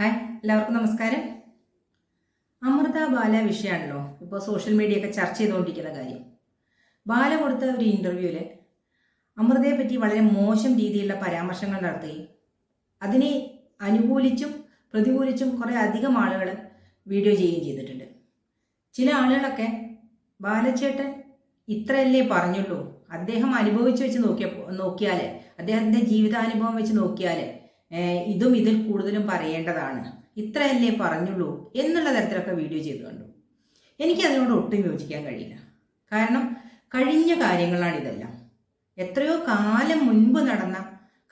Hi എല്ലാവർക്കും നമസ്കാരം. അമൃത ബാല വിഷയമാണല്ലോ ഇപ്പോൾ സോഷ്യൽ മീഡിയ ഒക്കെ ചർച്ച ചെയ്തുകൊണ്ടിരിക്കുന്ന കാര്യം. ബാല കൊടുത്ത ഒരു ഇന്റർവ്യൂവിൽ അമൃതയെ പറ്റി വളരെ മോശം രീതിയിലുള്ള പരാമർശങ്ങൾ നടത്തുകയും അതിനെ അനുകൂലിച്ചും പ്രതികൂലിച്ചും കുറേ അധികം ആളുകൾ വീഡിയോ ചെയ്യുകയും ചെയ്തിട്ടുണ്ട്. ചില ആളുകളൊക്കെ ബാലച്ചേട്ടൻ ഇത്രയല്ലേ പറഞ്ഞുള്ളൂ. അദ്ദേഹം അനുഭവിച്ചു വെച്ച് നോക്കിയ നോക്കിയാൽ അദ്ദേഹത്തിന്റെ ജീവിതാനുഭവം വെച്ച് നോക്കിയാൽ ഇതും ഇതിൽ കൂടുതലും പറയേണ്ടതാണ്. ഇത്രയല്ലേ പറഞ്ഞുള്ളൂ എന്നുള്ള തരത്തിലൊക്കെ വീഡിയോ ചെയ്തു കണ്ടു. എനിക്ക് അതിനോട് ഒട്ടും യോജിക്കാൻ കഴിയില്ല. കാരണം കഴിഞ്ഞ കാര്യങ്ങളാണ് ഇതെല്ലാം. എത്രയോ കാലം മുൻപ് നടന്ന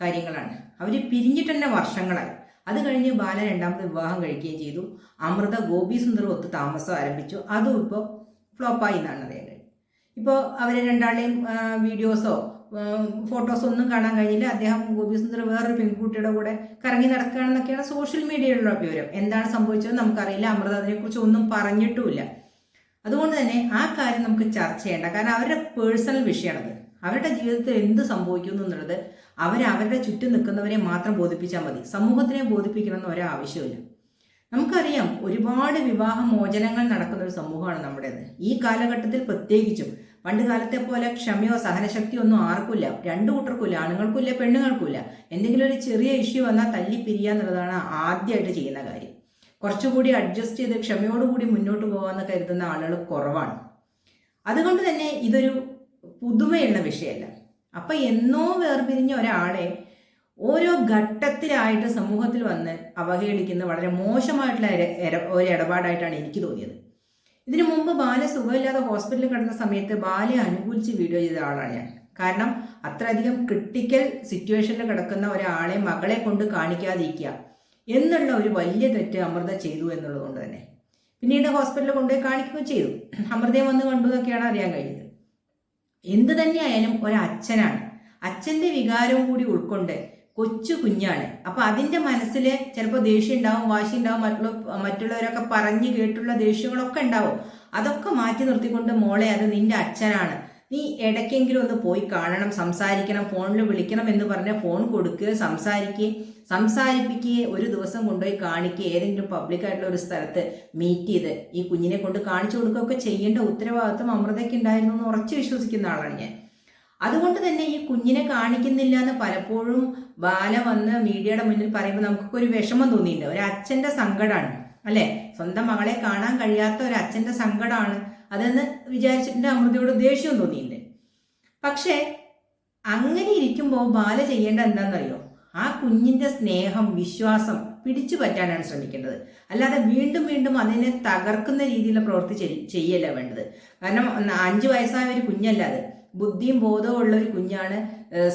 കാര്യങ്ങളാണ്. അവർ പിരിഞ്ഞിട്ട് തന്നെ വർഷങ്ങളായി. അത് കഴിഞ്ഞ് ബാല രണ്ടാമത് വിവാഹം കഴിക്കുകയും ചെയ്തു. അമൃത ഗോപി സുന്ദറും ഒത്ത് താമസം ആരംഭിച്ചു. അതും ഇപ്പോൾ ഫ്ലോപ്പായി എന്നാണ് അറിയാൻ കഴിയും ഇപ്പോൾ അവരെ രണ്ടാളെയും വീഡിയോസോ ഫോട്ടോസോ ഒന്നും കാണാൻ കഴിഞ്ഞില്ല. അദ്ദേഹം ഗോപിസുന്ദർ വേറൊരു പെൺകുട്ടിയുടെ കൂടെ കറങ്ങി നടക്കുകയാണെന്നൊക്കെയാണ് സോഷ്യൽ മീഡിയയിലുള്ള വിവരം. എന്താണ് സംഭവിച്ചത് നമുക്കറിയില്ല. അമൃത അതിനെക്കുറിച്ച് ഒന്നും പറഞ്ഞിട്ടുമില്ല. അതുകൊണ്ട് തന്നെ ആ കാര്യം നമുക്ക് ചർച്ച ചെയ്യേണ്ട. കാരണം അവരുടെ പേഴ്സണൽ വിഷയമാണത്. അവരുടെ ജീവിതത്തിൽ എന്ത് സംഭവിക്കുന്നു എന്നുള്ളത് അവർ അവരുടെ ചുറ്റും നിൽക്കുന്നവരെ മാത്രം ബോധിപ്പിച്ചാൽ മതി. സമൂഹത്തിനെ ബോധിപ്പിക്കണമെന്ന് ഒരാവശ്യമില്ല നമുക്കറിയാം ഒരുപാട് വിവാഹ മോചനങ്ങൾ നടക്കുന്ന ഒരു സമൂഹമാണ് നമ്മുടേത്. ഈ കാലഘട്ടത്തിൽ പ്രത്യേകിച്ചും പണ്ട് കാലത്തെ പോലെ ക്ഷമയോ സഹനശക്തിയോ ഒന്നും ആർക്കില്ല രണ്ടു കൂട്ടർക്കുമില്ല ആണുങ്ങൾക്കുമില്ല പെണ്ണുങ്ങൾക്കുമില്ല. എന്തെങ്കിലും ഒരു ചെറിയ ഇഷ്യൂ വന്നാൽ തല്ലി പിരിയുക എന്നുള്ളതാണ് ആദ്യമായിട്ട് ചെയ്യുന്ന കാര്യം. കുറച്ചുകൂടി അഡ്ജസ്റ്റ് ചെയ്ത് ക്ഷമയോടുകൂടി മുന്നോട്ട് പോകാമെന്ന് കരുതുന്ന ആളുകൾ കുറവാണ്. അതുകൊണ്ട് തന്നെ ഇതൊരു പുതുമയുള്ള വിഷയമല്ല. അപ്പൊ എന്നോ വേർപിരിഞ്ഞ ഒരാളെ ഓരോ ഘട്ടത്തിലായിട്ട് സമൂഹത്തിൽ വന്ന് അവഹേളിക്കുന്ന വളരെ മോശമായിട്ടുള്ള ഒരു ഇടപാടായിട്ടാണ് എനിക്ക് തോന്നിയത്. ഇതിനു മുമ്പ് ബാല സുഖമില്ലാതെ ഹോസ്പിറ്റലിൽ കിടന്ന സമയത്ത് ബാലയെ അനുകൂലിച്ച് വീഡിയോ ചെയ്ത ആളാണ് ഞാൻ. കാരണം അത്രയധികം ക്രിട്ടിക്കൽ സിറ്റുവേഷനിൽ കിടക്കുന്ന ഒരാളെ മകളെ കൊണ്ട് കാണിക്കാതിരിക്കുക എന്നുള്ള ഒരു വലിയ തെറ്റ് അമൃത ചെയ്തു എന്നുള്ളത് കൊണ്ട് തന്നെ. പിന്നീട് ഹോസ്പിറ്റലിൽ കൊണ്ടുപോയി കാണിക്കുകയും ചെയ്തു. അമൃതയെ വന്ന് കണ്ടു എന്നൊക്കെയാണ് അറിയാൻ കഴിഞ്ഞത്. എന്ത് തന്നെയായാലും ഒരച്ഛനാണ്. അച്ഛന്റെ വികാരവും കൂടി ഉൾക്കൊണ്ട് കൊച്ചു കുഞ്ഞാണ്. അപ്പൊ അതിന്റെ മനസ്സിൽ ചിലപ്പോൾ ദേഷ്യം ഉണ്ടാവും വാശി ഉണ്ടാവും മറ്റുള്ള മറ്റുള്ളവരൊക്കെ പറഞ്ഞു കേട്ടുള്ള ദേഷ്യങ്ങളൊക്കെ ഉണ്ടാവും. അതൊക്കെ മാറ്റി നിർത്തിക്കൊണ്ട് മോളെ അത് നിന്റെ അച്ഛനാണ്. നീ ഇടയ്ക്കെങ്കിലും ഒന്ന് പോയി കാണണം സംസാരിക്കണം ഫോണിൽ വിളിക്കണം എന്ന് പറഞ്ഞ ഫോൺ കൊടുക്കുക സംസാരിക്കുക സംസാരിപ്പിക്കുകയെ ഒരു ദിവസം കൊണ്ടുപോയി കാണിക്കുക ഏതെങ്കിലും പബ്ലിക് ആയിട്ടുള്ള ഒരു സ്ഥലത്ത് മീറ്റ് ചെയ്ത്. ഈ കുഞ്ഞിനെ കൊണ്ട് കാണിച്ചു കൊടുക്കുകയൊക്കെ ചെയ്യേണ്ട ഉത്തരവാദിത്വം അമൃതയ്ക്ക് ഉണ്ടായിരുന്നു എന്ന് ഉറച്ചു വിശ്വസിക്കുന്ന ആളാണ് ഞാൻ. അതുകൊണ്ട് തന്നെ ഈ കുഞ്ഞിനെ കാണിക്കുന്നില്ല എന്ന് പലപ്പോഴും ബാല വന്ന് മീഡിയയുടെ മുന്നിൽ പറയുമ്പോൾ നമുക്കൊക്കെ ഒരു വിഷമം തോന്നിയിട്ടുണ്ട് ഒരു അച്ഛന്റെ സങ്കടമാണ് അല്ലെ? സ്വന്തം മകളെ കാണാൻ കഴിയാത്ത ഒരു അച്ഛന്റെ സങ്കടമാണ് അതെന്ന് വിചാരിച്ചിട്ടുണ്ട് അമൃതയോട് ദേഷ്യവും തോന്നിയിട്ടുണ്ട് പക്ഷേ അങ്ങനെ ഇരിക്കുമ്പോൾ ബാല ചെയ്യേണ്ട എന്താണെന്നറിയോ ആ കുഞ്ഞിന്റെ സ്നേഹം വിശ്വാസം പിടിച്ചു പറ്റാനാണ് ശ്രമിക്കേണ്ടത്. അല്ലാതെ വീണ്ടും വീണ്ടും അതിനെ തകർക്കുന്ന രീതിയിലുള്ള പ്രവൃത്തി ചെയ്- ചെയ്യല്ല വേണ്ടത്? കാരണം അഞ്ചു വയസ്സായ ഒരു കുഞ്ഞല്ല അത്. ബുദ്ധിയും ബോധവും ഉള്ള ഒരു കുഞ്ഞാണ്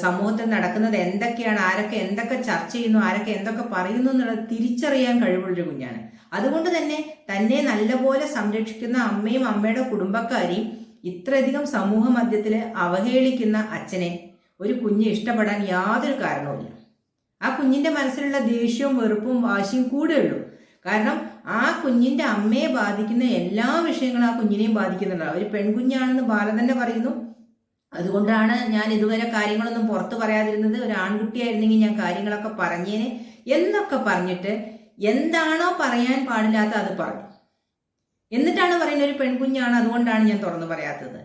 സമൂഹത്തിൽ നടക്കുന്നത്. എന്തൊക്കെയാണ് ആരൊക്കെ എന്തൊക്കെ ചർച്ച ചെയ്യുന്നു ആരൊക്കെ എന്തൊക്കെ പറയുന്നു എന്നുള്ളത് തിരിച്ചറിയാൻ കഴിവുള്ളൊരു കുഞ്ഞാണ്. അതുകൊണ്ട് തന്നെ തന്നെ നല്ലപോലെ സംരക്ഷിക്കുന്ന അമ്മയും അമ്മയുടെ കുടുംബക്കാരെയും ഇത്രയധികം സമൂഹ മധ്യത്തിൽ അവഹേളിക്കുന്ന അച്ഛനെ ഒരു കുഞ്ഞ് ഇഷ്ടപ്പെടാൻ യാതൊരു കാരണവുമില്ല ആ കുഞ്ഞിന്റെ മനസ്സിലുള്ള ദേഷ്യവും വെറുപ്പും വാശിയും കൂടെ ഉള്ളൂ. കാരണം ആ കുഞ്ഞിന്റെ അമ്മയെ ബാധിക്കുന്ന എല്ലാ വിഷയങ്ങളും ആ കുഞ്ഞിനെയും ബാധിക്കുന്നുണ്ടാവും ഒരു പെൺകുഞ്ഞാണെന്ന് ബാല തന്നെ പറയുന്നു അതുകൊണ്ടാണ് ഞാൻ ഇതുവരെ കാര്യങ്ങളൊന്നും പുറത്തു പറയാതിരുന്നത്. ഒരു ആൺകുട്ടിയായിരുന്നെങ്കിൽ ഞാൻ കാര്യങ്ങളൊക്കെ പറഞ്ഞേനെ എന്നൊക്കെ പറഞ്ഞിട്ട് എന്താണോ പറയാൻ പാടില്ലാത്ത അത് പറഞ്ഞു. എന്നിട്ടാണ് പറയുന്ന ഒരു പെൺകുഞ്ഞാണ് അതുകൊണ്ടാണ് ഞാൻ തുറന്നു പറയാത്തത്.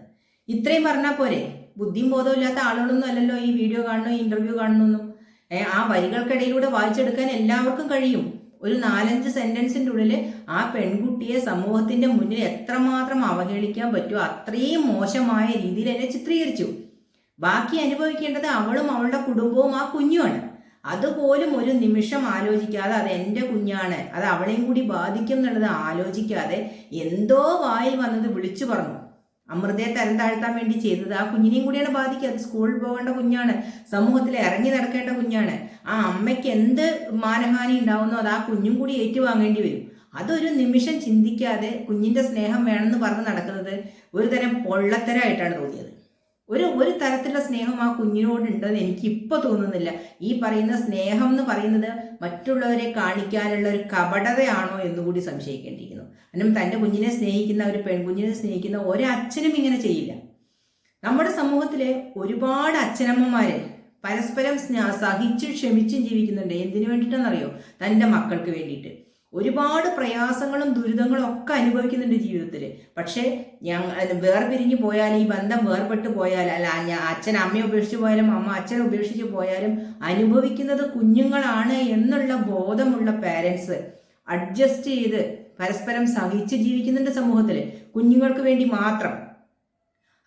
ഇത്രയും പറഞ്ഞാൽ പോരെ? ബുദ്ധിയും ബോധവും ഇല്ലാത്ത ആളുകളൊന്നും അല്ലല്ലോ ഈ വീഡിയോ കാണുന്നു ഇന്റർവ്യൂ കാണുന്നൊന്നും ആ വരികൾക്കിടയിലൂടെ വായിച്ചെടുക്കാൻ എല്ലാവർക്കും കഴിയും. ഒരു നാലഞ്ച് സെന്റൻസിന്റെ ഉള്ളിൽ ആ പെൺകുട്ടിയെ സമൂഹത്തിന്റെ മുന്നിൽ എത്രമാത്രം അവഹേളിക്കാൻ പറ്റുമോ അത്രയും മോശമായ രീതിയിൽ എന്നെ ചിത്രീകരിച്ചു. ബാക്കി അനുഭവിക്കേണ്ടത് അവളും അവളുടെ കുടുംബവും ആ കുഞ്ഞുമാണ്. അതുപോലും ഒരു നിമിഷം ആലോചിക്കാതെ അത് എന്റെ കുഞ്ഞാണ്. അത് അവളെയും കൂടി ബാധിക്കും എന്നുള്ളത് ആലോചിക്കാതെ എന്തോ വായിൽ വന്നത് വിളിച്ചു പറഞ്ഞു. അമൃതയെ തരം താഴ്ത്താൻ വേണ്ടി ചെയ്തത് ആ കുഞ്ഞിനെയും കൂടിയാണ് ബാധിക്കുക. അത് സ്കൂളിൽ പോകേണ്ട കുഞ്ഞാണ്. സമൂഹത്തിൽ ഇറങ്ങി നടക്കേണ്ട കുഞ്ഞാണ്. ആ അമ്മയ്ക്ക് എന്ത് മാനഹാനി ഉണ്ടാവുന്നോ അത് ആ കുഞ്ഞും കൂടി ഏറ്റുവാങ്ങേണ്ടി വരും. അതൊരു നിമിഷം ചിന്തിക്കാതെ കുഞ്ഞിന്റെ സ്നേഹം വേണമെന്ന് പറഞ്ഞ് നടക്കുന്നത് ഒരു തരം പൊള്ളത്തരായിട്ടാണ് തോന്നിയത്. ഒരു ഒരു തരത്തിലുള്ള സ്നേഹം ആ കുഞ്ഞിനോടുണ്ടെന്ന് എനിക്ക് ഇപ്പോൾ തോന്നുന്നില്ല. ഈ പറയുന്ന സ്നേഹം എന്ന് പറയുന്നത് മറ്റുള്ളവരെ കാണിക്കാനുള്ള ഒരു കപടതയാണോ എന്നുകൂടി സംശയിക്കേണ്ടിയിരിക്കുന്നു. കാരണം തന്റെ കുഞ്ഞിനെ സ്നേഹിക്കുന്ന ഒരു പെൺകുഞ്ഞിനെ സ്നേഹിക്കുന്ന ഒരച്ഛനും ഇങ്ങനെ ചെയ്യില്ല. നമ്മുടെ സമൂഹത്തിലെ ഒരുപാട് അച്ഛനമ്മമാര് പരസ്പരം സഹിച്ചും ക്ഷമിച്ചും ജീവിക്കുന്നുണ്ട്. എന്തിനു വേണ്ടിയിട്ടാണെന്നറിയോ തന്റെ മക്കൾക്ക് വേണ്ടിയിട്ട്. ഒരുപാട് പ്രയാസങ്ങളും ദുരിതങ്ങളും ഒക്കെ അനുഭവിക്കുന്നുണ്ട് ജീവിതത്തിൽ. പക്ഷേ ഞങ്ങൾ വേർപിരിഞ്ഞു പോയാൽ ഈ ബന്ധം വേർപെട്ട് പോയാൽ അല്ല അച്ഛൻ അമ്മയെ ഉപേക്ഷിച്ച് പോയാലും അമ്മ അച്ഛനെ ഉപേക്ഷിച്ച് പോയാലും അനുഭവിക്കുന്നത് കുഞ്ഞുങ്ങളാണ് എന്നുള്ള ബോധമുള്ള പാരൻസ് അഡ്ജസ്റ്റ് ചെയ്ത് പരസ്പരം സഹിച്ച് ജീവിക്കുന്നുണ്ട് സമൂഹത്തിൽ. കുഞ്ഞുങ്ങൾക്ക് വേണ്ടി മാത്രം.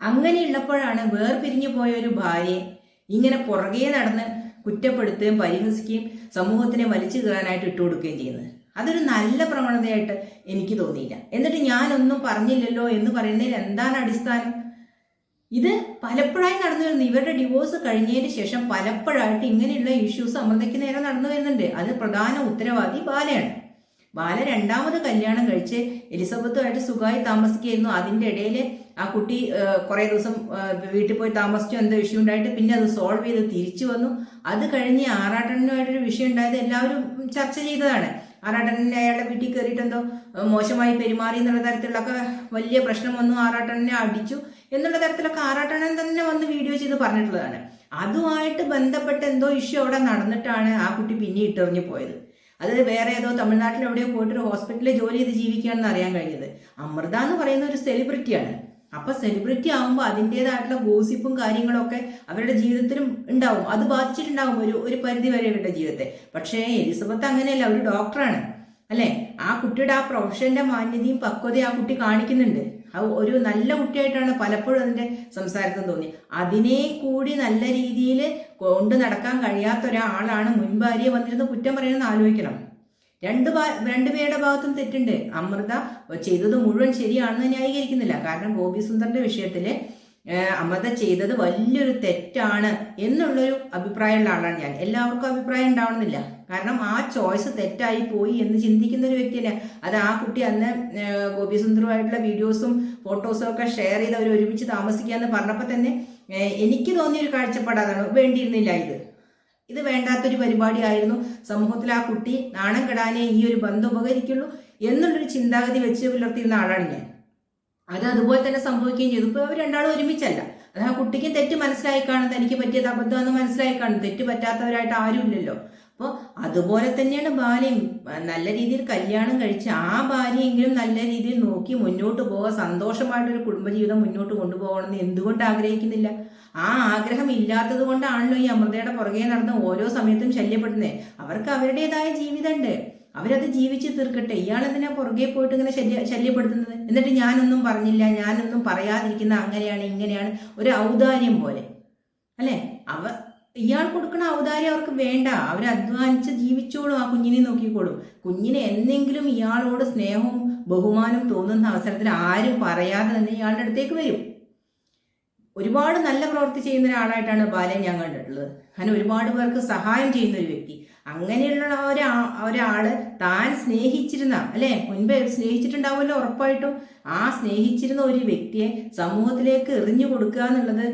അങ്ങനെയുള്ളപ്പോഴാണ് വേർപിരിഞ്ഞു പോയ ഒരു ഭാര്യയെ ഇങ്ങനെ പുറകെ നടന്ന് കുറ്റപ്പെടുത്തുകയും പരിഹസിക്കുകയും സമൂഹത്തിനെ വലിച്ചു കയറാനായിട്ട് ഇട്ടുകൊടുക്കുകയും ചെയ്യുന്നത്. അതൊരു നല്ല പ്രവണതയായിട്ട് എനിക്ക് തോന്നിയില്ല. എന്നിട്ട് ഞാനൊന്നും പറഞ്ഞില്ലല്ലോ എന്ന് പറയുന്നതിൽ എന്താണ് അടിസ്ഥാനം? ഇത് പലപ്പോഴായി നടന്നു വരുന്നു. ഇവരുടെ ഡിവോഴ്സ് കഴിഞ്ഞതിന് ശേഷം പലപ്പോഴായിട്ട് ഇങ്ങനെയുള്ള ഇഷ്യൂസ് അമൃതയ്ക്ക് നേരെ നടന്നു വരുന്നുണ്ട്. അത് പ്രധാന ഉത്തരവാദി ബാലയാണ്. ബാല രണ്ടാമത് കല്യാണം കഴിച്ച് എലിസബത്തുമായിട്ട് സുഖമായി താമസിക്കുകയായിരുന്നു. അതിന്റെ ഇടയിൽ ആ കുട്ടി കുറേ ദിവസം വീട്ടിൽ പോയി താമസിച്ചു. എന്തോ ഇഷ്യൂ ഉണ്ടായിട്ട് പിന്നെ അത് സോൾവ് ചെയ്ത് തിരിച്ചു വന്നു. അത് കഴിഞ്ഞ് ആറാട്ടനുമായിട്ടൊരു വിഷയം ഉണ്ടായത് എല്ലാവരും ചർച്ച ചെയ്തതാണ്. ആറാട്ടനെ അയാളുടെ വീട്ടിൽ കയറിയിട്ട് എന്തോ മോശമായി പെരുമാറി എന്നുള്ള തരത്തിലൊക്കെ വലിയ പ്രശ്നം വന്നു. ആറാട്ടനെ അടിച്ചു എന്നുള്ള തരത്തിലൊക്കെ ആറാട്ടണൻ തന്നെ വന്ന് വീഡിയോ ചെയ്ത് പറഞ്ഞിട്ടുള്ളതാണ്. അതുമായിട്ട് ബന്ധപ്പെട്ട് എന്തോ ഇഷ്യൂ അവിടെ നടന്നിട്ടാണ് ആ കുട്ടി പിന്നെ ഇട്ടെറിഞ്ഞു പോയത്. അത് വേറെ ഏതോ തമിഴ്നാട്ടിൽ എവിടെയോ പോയിട്ടൊരു ഹോസ്പിറ്റലിൽ ജോലി ചെയ്ത് ജീവിക്കുകയാണെന്ന് അറിയാൻ കഴിഞ്ഞത്. അമൃത എന്ന് പറയുന്ന ഒരു സെലിബ്രിറ്റിയാണ് അപ്പൊ സെലിബ്രിറ്റി ആകുമ്പോൾ അതിന്റെതായിട്ടുള്ള ഗോസിപ്പും കാര്യങ്ങളൊക്കെ അവരുടെ ജീവിതത്തിലും ഉണ്ടാവും. അത് ബാധിച്ചിട്ടുണ്ടാവും ഒരു ഒരു പരിധി വരെ അവരുടെ ജീവിതത്തെ. പക്ഷേ എലിസബത്ത് അങ്ങനെയല്ല ഒരു ഡോക്ടറാണ് അല്ലെ? ആ കുട്ടിയുടെ ആ പ്രൊഫഷന്റെ മാന്യതയും പക്വതയും ആ കുട്ടി കാണിക്കുന്നുണ്ട്. ഒരു നല്ല കുട്ടിയായിട്ടാണ് പലപ്പോഴും അതിന്റെ സംസാരത്തിൽ തോന്നി. അതിനെ കൂടി നല്ല രീതിയിൽ കൊണ്ട് നടക്കാൻ കഴിയാത്ത ഒരാളാണ് മുൻ വന്നിരുന്ന് കുറ്റം പറയുന്നത് ആലോചിക്കണം. രണ്ട് രണ്ടുപേരുടെ ഭാഗത്തും തെറ്റുണ്ട്. അമൃത ചെയ്തത് മുഴുവൻ ശരിയാണെന്ന് ന്യായീകരിക്കുന്നില്ല. കാരണം ഗോപി സുന്ദറിന്റെ വിഷയത്തിൽ അമൃത ചെയ്തത് വലിയൊരു തെറ്റാണ് എന്നുള്ളൊരു അഭിപ്രായമുള്ള ആളാണ് ഞാൻ. എല്ലാവർക്കും അഭിപ്രായം ഉണ്ടാവണമെന്നില്ല. കാരണം ആ ചോയ്സ് തെറ്റായി പോയി എന്ന് ചിന്തിക്കുന്ന ഒരു വ്യക്തിയല്ല. അത് ആ കുട്ടി അന്ന് ഗോപിസുന്ദറുമായിട്ടുള്ള ഗോപി വീഡിയോസും ഫോട്ടോസും ഒക്കെ ഷെയർ ചെയ്ത് അവർ ഒരുമിച്ച് താമസിക്കുക എന്ന് പറഞ്ഞപ്പോൾ തന്നെ എനിക്ക് തോന്നിയ ഒരു കാഴ്ചപ്പാടാണ് വേണ്ടിയിരുന്നില്ല ഇത്. ഇത് വേണ്ടാത്തൊരു പരിപാടിയായിരുന്നു സമൂഹത്തിൽ ആ കുട്ടി നാണം കെടാനേ ഈ ഒരു ബന്ധം ഉപകരിക്കുള്ളൂ എന്നുള്ളൊരു ചിന്താഗതി വെച്ച് പുലർത്തിയിരുന്ന ആളാണ് ഞാൻ. അത് അതുപോലെ തന്നെ സംഭവിക്കുകയും ചെയ്തു. ഇപ്പോൾ അവർ രണ്ടാളും ഒരുമിച്ചല്ല. അത് ആ കുട്ടിക്ക് തെറ്റ് മനസ്സിലായി കാണും തനിക്ക് പറ്റിയത് അബദ്ധമെന്ന് മനസ്സിലായി കാണും തെറ്റ് പറ്റാത്തവരായിട്ട് ആരും ഇല്ലല്ലോ അപ്പോൾ അതുപോലെ തന്നെയാണ് ഭാര്യയും നല്ല രീതിയിൽ കല്യാണം കഴിച്ച് ആ ഭാര്യയെങ്കിലും നല്ല രീതിയിൽ നോക്കി മുന്നോട്ട് പോകാൻ സന്തോഷമായിട്ടൊരു കുടുംബജീവിതം മുന്നോട്ട് കൊണ്ടുപോകണമെന്ന് എന്തുകൊണ്ട് ആഗ്രഹിക്കുന്നില്ല? ആ ആഗ്രഹം ഇല്ലാത്തത് കൊണ്ടാണല്ലോ ഈ അമൃതയുടെ പുറകെ നടന്ന് ഓരോ സമയത്തും ശല്യപ്പെടുന്നത് അവർക്ക് അവരുടേതായ ജീവിതമുണ്ട്. അവരത് ജീവിച്ച് തീർക്കട്ടെ. ഇയാൾ പുറകെ പോയിട്ട് ഇങ്ങനെ ശല്യ ശല്യപ്പെടുത്തുന്നത്? എന്നിട്ട് ഞാനൊന്നും പറഞ്ഞില്ല ഞാനൊന്നും പറയാതിരിക്കുന്ന അങ്ങനെയാണ് ഇങ്ങനെയാണ്. ഒരു ഔദാര്യം പോലെ. അല്ലേ? അവ ഇയാൾ കൊടുക്കുന്ന ഔദാര്യം അവർക്ക് വേണ്ട. അവർ അധ്വാനിച്ച് ജീവിച്ചോളും ആ കുഞ്ഞിനെ നോക്കിക്കോളും. കുഞ്ഞിനെ എന്തെങ്കിലും ഇയാളോട് സ്നേഹവും ബഹുമാനവും തോന്നുന്ന അവസരത്തിൽ ആരും പറയാതെ തന്നെ ഇയാളുടെ അടുത്തേക്ക് വരും. ഒരുപാട് നല്ല പ്രവൃത്തി ചെയ്യുന്ന ഒരാളായിട്ടാണ് ബാലൻ ഞാൻ കണ്ടിട്ടുള്ളത്. അങ്ങനെ ഒരുപാട് പേർക്ക് സഹായം ചെയ്യുന്ന ഒരു വ്യക്തി. അങ്ങനെയുള്ള ഒരാ ഒരാൾ താൻ സ്നേഹിച്ചിരുന്ന അല്ലെ? മുൻപ് സ്നേഹിച്ചിട്ടുണ്ടാവുമല്ലോ ഉറപ്പായിട്ടും. ആ സ്നേഹിച്ചിരുന്ന ഒരു വ്യക്തിയെ സമൂഹത്തിലേക്ക് എറിഞ്ഞു കൊടുക്കുക എന്നുള്ളത്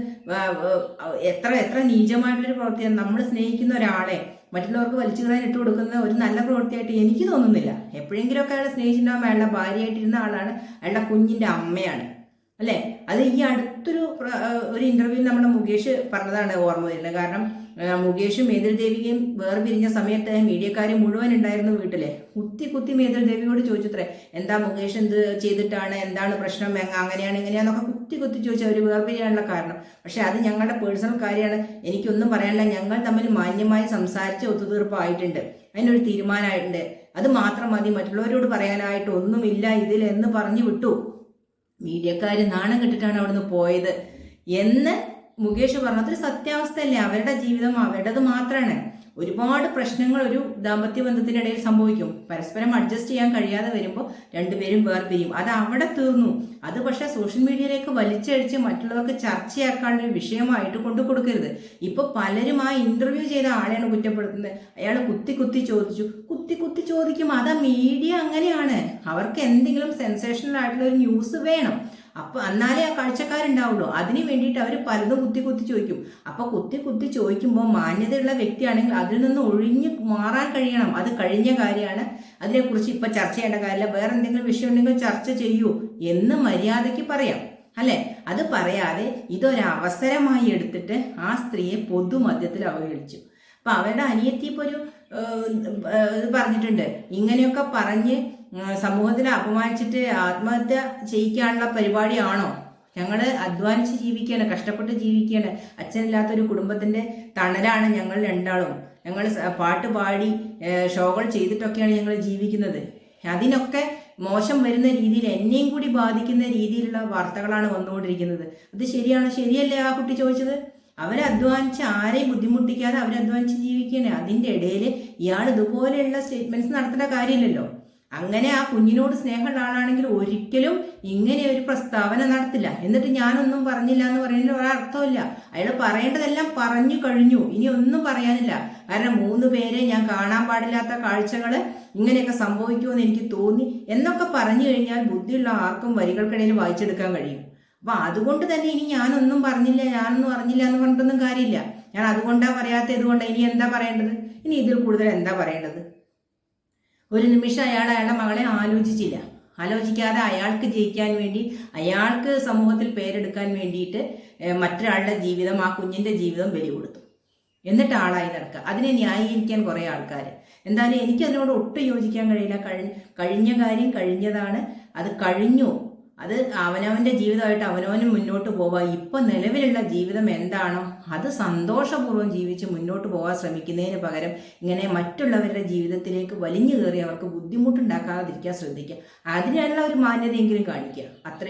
എത്ര എത്ര നീചമായിട്ടുള്ളൊരു പ്രവൃത്തിയാണ്. നമ്മൾ സ്നേഹിക്കുന്ന ഒരാളെ മറ്റുള്ളവർക്ക് വലിച്ചു കയറാൻ ഇട്ട് കൊടുക്കുന്ന ഒരു നല്ല പ്രവൃത്തിയായിട്ട് എനിക്ക് തോന്നുന്നില്ല. എപ്പോഴെങ്കിലുമൊക്കെ അയാളെ സ്നേഹിച്ചിട്ടുണ്ടാകുമ്പോൾ അയാളുടെ ഭാര്യയായിട്ടിരുന്ന ആളാണ്. അയാളുടെ കുഞ്ഞിന്റെ അമ്മയാണ്. അല്ലെ? അത് ഈ അടുത്തൊരു ഒരു ഇന്റർവ്യൂവിൽ നമ്മുടെ മുകേഷ് പറഞ്ഞതാണ് ഓർമ്മ വരുന്നത്. കാരണം മുകേഷും മേതിൽ ദേവിയും വേർപിരിഞ്ഞ സമയത്ത് മീഡിയക്കാർ മുഴുവൻ ഉണ്ടായിരുന്നു വീട്ടിലെ. കുത്തി കുത്തി മേതിൽ ദേവിയോട് ചോദിച്ചത്രേ എന്താ മുകേഷ് എന്ത് ചെയ്തിട്ടാണ്? എന്താണ് പ്രശ്നം? അങ്ങനെയാണ് ഇങ്ങനെയാന്നൊക്കെ കുത്തി കുത്തി ചോദിച്ചു അവർ വേർപിരിയാനുള്ള കാരണം. പക്ഷെ അത് ഞങ്ങളുടെ പേഴ്സണൽ കാര്യമാണ്. എനിക്കൊന്നും പറയാനില്ല. ഞങ്ങൾ തമ്മിൽ മാന്യമായി സംസാരിച്ച് ഒത്തുതീർപ്പായിട്ടുണ്ട്. അതിനൊരു തീരുമാനമായിട്ടുണ്ട്. അത് മാത്രം മതി. മറ്റുള്ളവരോട് പറയാനായിട്ട് ഒന്നുമില്ല. ഇതിൽ എന്ന് പറഞ്ഞു വിട്ടു. മീഡിയക്കാർ നാണം കെട്ടിട്ടാണ് അവിടുന്ന് പോയത്. എന്ന് മുകേഷ് പറഞ്ഞു അതൊരു സത്യാവസ്ഥയല്ലേ? അവരുടെ ജീവിതം അവരുടേത് മാത്രമാണ് ഒരുപാട് പ്രശ്നങ്ങൾ ഒരു ദാമ്പത്യ ബന്ധത്തിനിടയിൽ സംഭവിക്കും. പരസ്പരം അഡ്ജസ്റ്റ് ചെയ്യാൻ കഴിയാതെ വരുമ്പോൾ രണ്ടുപേരും വേർപിരിയും. അത് അവിടെ തീർന്നു. അത് പക്ഷേ സോഷ്യൽ മീഡിയയിലേക്ക് വലിച്ചഴിച്ച് മറ്റുള്ളവർക്ക് ചർച്ചയാക്കാനുള്ള ഒരു വിഷയമായിട്ട് കൊണ്ടു കൊടുക്കരുത്. ഇപ്പൊ പലരും ആ ഇന്റർവ്യൂ ചെയ്ത ആളെയാണ് കുറ്റപ്പെടുത്തുന്നത്. അയാൾ കുത്തി കുത്തി ചോദിച്ചു. കുത്തി കുത്തി ചോദിക്കും. അതാ മീഡിയ അങ്ങനെയാണ്. അവർക്ക് എന്തെങ്കിലും സെൻസേഷണൽ ആയിട്ടുള്ള ഒരു ന്യൂസ് വേണം. അപ്പൊ എന്നാലേ ആ കാഴ്ചക്കാരുണ്ടാവുള്ളൂ. അതിന് വേണ്ടിയിട്ട് അവർ പലതും കുത്തി കുത്തി ചോദിക്കും. അപ്പൊ കുത്തി കുത്തി ചോദിക്കുമ്പോൾ മാന്യതയുള്ള വ്യക്തിയാണെങ്കിൽ അതിൽ നിന്ന് ഒഴിഞ്ഞു മാറാൻ കഴിയണം. അത് കഴിഞ്ഞ കാര്യമാണ്. അതിനെക്കുറിച്ച് ഇപ്പൊ ചർച്ച ചെയ്യേണ്ട കാര്യമില്ല. വേറെ എന്തെങ്കിലും വിഷയം ഉണ്ടെങ്കിൽ ചർച്ച ചെയ്യൂ എന്ന് മര്യാദയ്ക്ക് പറയാം. അല്ലെ? അത് പറയാതെ ഇതൊരവസരമായി എടുത്തിട്ട് ആ സ്ത്രീയെ പൊതുമധ്യത്തിൽ അവഹേളിച്ചു. അപ്പൊ അവരുടെ അനിയത്തി ഇപ്പൊ ഒരു പറഞ്ഞിട്ടുണ്ട്. ഇങ്ങനെയൊക്കെ പറഞ്ഞ് സമൂഹത്തിനെ അപമാനിച്ചിട്ട് ആത്മഹത്യ ചെയ്യിക്കാനുള്ള പരിപാടിയാണോ? ഞങ്ങൾ അധ്വാനിച്ച് ജീവിക്കുകയാണ് കഷ്ടപ്പെട്ട് ജീവിക്കുകയാണ്. അച്ഛനില്ലാത്തൊരു കുടുംബത്തിന്റെ തണലാണ് ഞങ്ങൾ രണ്ടാളും. ഞങ്ങൾ പാട്ട് പാടി ഷോകൾ ചെയ്തിട്ടൊക്കെയാണ് ഞങ്ങൾ ജീവിക്കുന്നത്. അതിനൊക്കെ മോശം വരുന്ന രീതിയിൽ എന്നെയും കൂടി ബാധിക്കുന്ന രീതിയിലുള്ള വാർത്തകളാണ് വന്നുകൊണ്ടിരിക്കുന്നത്. അത് ശരിയാണ്? ശരിയല്ലേ ആ കുട്ടി ചോദിച്ചത്? അവരെ അവരധ്വാനിച്ച് ആരെയും ബുദ്ധിമുട്ടിക്കാതെ അവരധ്വാനിച്ച് ജീവിക്കുകയാണ്. അതിന്റെ ഇടയിൽ ഇയാൾ ഇതുപോലെയുള്ള സ്റ്റേറ്റ്മെന്റ്സ് നടത്തേണ്ട കാര്യമില്ലല്ലോ. അങ്ങനെ ആ കുഞ്ഞിനോട് സ്നേഹമുള്ള ആളാണെങ്കിൽ ഒരിക്കലും ഇങ്ങനെ ഒരു പ്രസ്താവന നടത്തില്ല. എന്നിട്ട് ഞാനൊന്നും പറഞ്ഞില്ല എന്ന് പറയുന്നതിൽ ഒരർത്ഥമില്ല അയാൾ പറയേണ്ടതെല്ലാം പറഞ്ഞു കഴിഞ്ഞു. ഇനി ഒന്നും പറയാനില്ല. കാരണം മൂന്ന് പേരെ ഞാൻ കാണാൻ പാടില്ലാത്ത കാഴ്ചകൾ ഇങ്ങനെയൊക്കെ സംഭവിക്കുമെന്ന് എനിക്ക് തോന്നി. എന്നൊക്കെ പറഞ്ഞു കഴിഞ്ഞാൽ ബുദ്ധിയുള്ള ആർക്കും വരികൾക്കിടയിൽ വായിച്ചെടുക്കാൻ കഴിയും. അപ്പൊ അതുകൊണ്ട് തന്നെ ഇനി ഞാനൊന്നും പറഞ്ഞില്ല ഞാനൊന്നും അറിഞ്ഞില്ല എന്ന് പറഞ്ഞിട്ടൊന്നും കാര്യമില്ല. ഞാൻ അതുകൊണ്ടാ പറയാത്ത ഇതുകൊണ്ട് ഇനി എന്താ പറയേണ്ടത്? ഇനി ഇതിൽ കൂടുതൽ എന്താ പറയേണ്ടത്? ഒരു നിമിഷം അയാൾ അയാളുടെ മകളെ ആലോചിച്ചില്ല. ആലോചിക്കാതെ അയാൾക്ക് ജയിക്കാൻ വേണ്ടി അയാൾക്ക് സമൂഹത്തിൽ പേരെടുക്കാൻ വേണ്ടിയിട്ട് മറ്റൊരാളുടെ ജീവിതം ആ കുഞ്ഞിന്റെ ജീവിതം ബലി കൊടുത്തു. എന്നിട്ട് ആളായി നടക്കുക. അതിനെ ന്യായീകരിക്കാൻ കുറേ ആൾക്കാർ എന്തായാലും എനിക്ക് അതിനോട് ഒട്ടും യോജിക്കാൻ കഴിയില്ല. കഴിഞ്ഞ കാര്യം കഴിഞ്ഞതാണ്. അത് കഴിഞ്ഞു. അത് അവനവന്റെ ജീവിതമായിട്ട് അവനവനും മുന്നോട്ട് പോവാ ഇപ്പൊ നിലവിലുള്ള ജീവിതം എന്താണോ അത് സന്തോഷപൂർവം ജീവിച്ച് മുന്നോട്ട് പോകാൻ ശ്രമിക്കുന്നതിന് പകരം ഇങ്ങനെ മറ്റുള്ളവരുടെ ജീവിതത്തിലേക്ക് വലിഞ്ഞു കയറി അവർക്ക് ബുദ്ധിമുട്ടുണ്ടാക്കാതിരിക്കാൻ ശ്രദ്ധിക്കുക. അതിനുള്ള ഒരു മാന്യതയെങ്കിലും കാണിക്കുക. അത്രയും